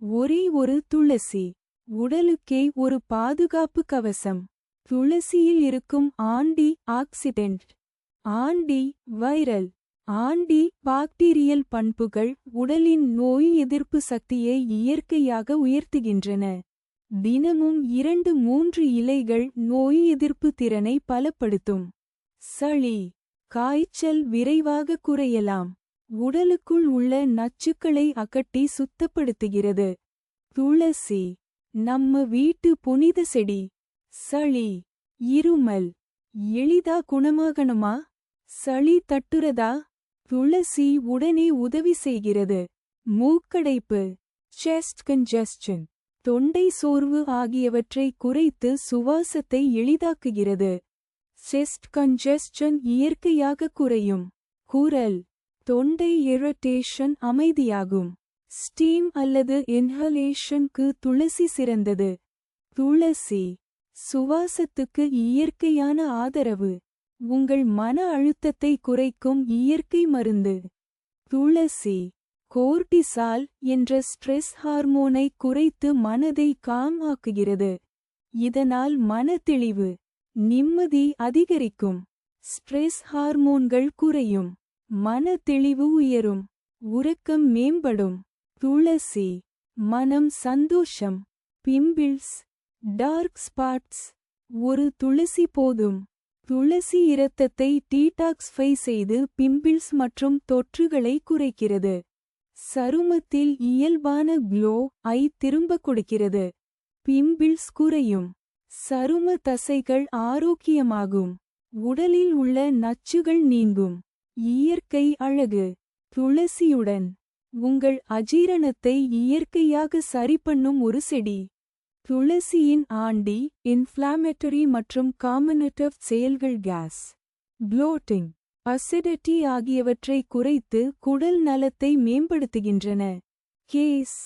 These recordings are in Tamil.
ஒரே ஒரு துளசி. உடலுக்கே ஒரு பாதுகாப்பு கவசம். துளசியில் இருக்கும் antioxidant. Antiviral. Antibacterial பண்புகள் உடலின் நோய் எதிர்ப்பு சக்தியை இயற்கையாக உயர்த்துகின்றன. தினமும் இரண்டு மூன்று இலைகள் நோய் எதிர்ப்பு திறனை பலப்படுத்தும். சளி. காய்ச்சல் விரைவாக குறையலாம். உடலுக்குள் உள்ள நச்சுக்களை அகட்டி சுத்தப்படுத்துகிறது. துளசி நம்ம வீட்டு புனித செடி சளி இருமல் எளிதா குணமாகணுமா? சளி தட்டுறதா? துளசி உடனே உதவி செய்கிறது. மூக்கடைப்பு செஸ்ட் கன்ஜஸ்டன் தொண்டை சோர்வு ஆகியவற்றை குறைத்து சுவாசத்தை எளிதாக்குகிறது. செஸ்ட் கன்ஜஸ்டன் இயற்கையாக குறையும். குரல் தொண்டை இரிட்டேஷன் அமைதியாகும். ஸ்டீம் அல்லது இன்ஹலேஷனுக்கு துளசி சிறந்தது. துளசி சுவாசத்துக்கு இயற்கையான ஆதரவு. உங்கள் மன அழுத்தத்தை குறைக்கும் இயற்கை மருந்து. துளசி கோர்டிசால் என்ற ஸ்ட்ரெஸ் ஹார்மோனை குறைத்து மனதை காம் ஆக்குகிறது. இதனால் மனத்தெளிவு நிம்மதி அதிகரிக்கும். ஸ்ட்ரெஸ் ஹார்மோன்கள் குறையும். மன தெளிவு உயரும் உறக்கம் மேம்படும். துளசி மனம் சந்தோஷம். Pimples dark spots. ஒரு துளசி போதும். துளசி இரத்தத்தை டீடாக்ஸ்ஃபை செய்து பிம்பிள்ஸ் மற்றும் தொற்றுகளை குறைக்கிறது. சருமத்தில் இயல்பான க்ளோ ஐ திரும்ப கொடுக்கிறது. பிம்பிள்ஸ் குறையும். சரும தசைகள் ஆரோக்கியமாகும். உடலில் உள்ள நச்சுகள் நீங்கும். இயற்கை அழகு. துளசியுடன் உங்கள் அஜீரணத்தை இயற்கையாக சரிபண்ணும் ஒரு செடி. துளசியின் ஆண்டி இன்ஃப்ளாமேட்டரி மற்றும் காமனட்டிவ் செயல்கள் கேஸ் ப்ளோட்டிங் அசிடிட்டி ஆகியவற்றை குறைத்து குடல் நலத்தை மேம்படுத்துகின்றன. கேஸ்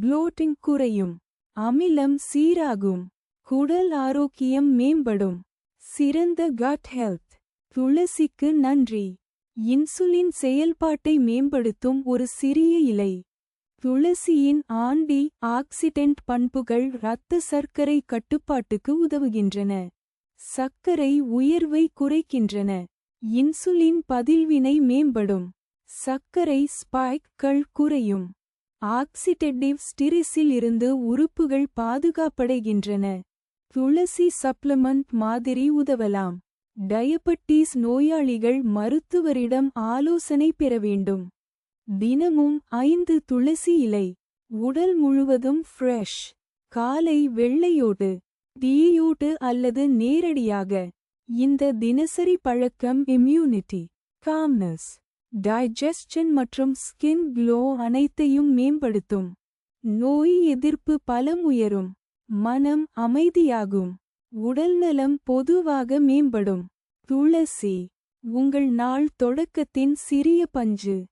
ப்ளோட்டிங் குறையும். அமிலம் சீராகும். குடல் ஆரோக்கியம் மேம்படும். சிறந்த கட் ஹெல்த் துளசிக்கு நன்றி. இன்சுலின் செயல்பாட்டை மேம்படுத்தும் ஒரு சிறிய இலை. துளசியின் ஆண்டி ஆக்சிடென்ட் பண்புகள் இரத்த சர்க்கரை கட்டுப்பாட்டுக்கு உதவுகின்றன. சர்க்கரை உயர்வை குறைக்கின்றன. இன்சுலின் பதில்வினை மேம்படும். சர்க்கரை ஸ்பைக்கள் குறையும். ஆக்சிடெட்டிவ் ஸ்டிரிஸில் இருந்து உறுப்புகள் பாதுகாப்படைகின்றன. துளசி சப்ளிமெண்ட் மாதிரி உதவலாம். டயபட்டீஸ் நோயாளிகள் மருத்துவரிடம் ஆலோசனை பெற வேண்டும். தினமும் ஐந்து துளசி இலை உடல் முழுவதும் ஃப்ரெஷ் காலை வெள்ளையோடு டீயோடு அல்லது நேரடியாக. இந்த தினசரி பழக்கம் இம்யூனிட்டி காம்னஸ் டைஜஸ்டன் மற்றும் ஸ்கின் க்ளோ அனைத்தையும் மேம்படுத்தும். நோய் எதிர்ப்பு பலம் உயரும் மனம் அமைதியாகும். உடல்நலம் பொதுவாக மேம்படும். துளசி உங்கள் நாள் தொடக்கத்தின் சிறிய பஞ்சு.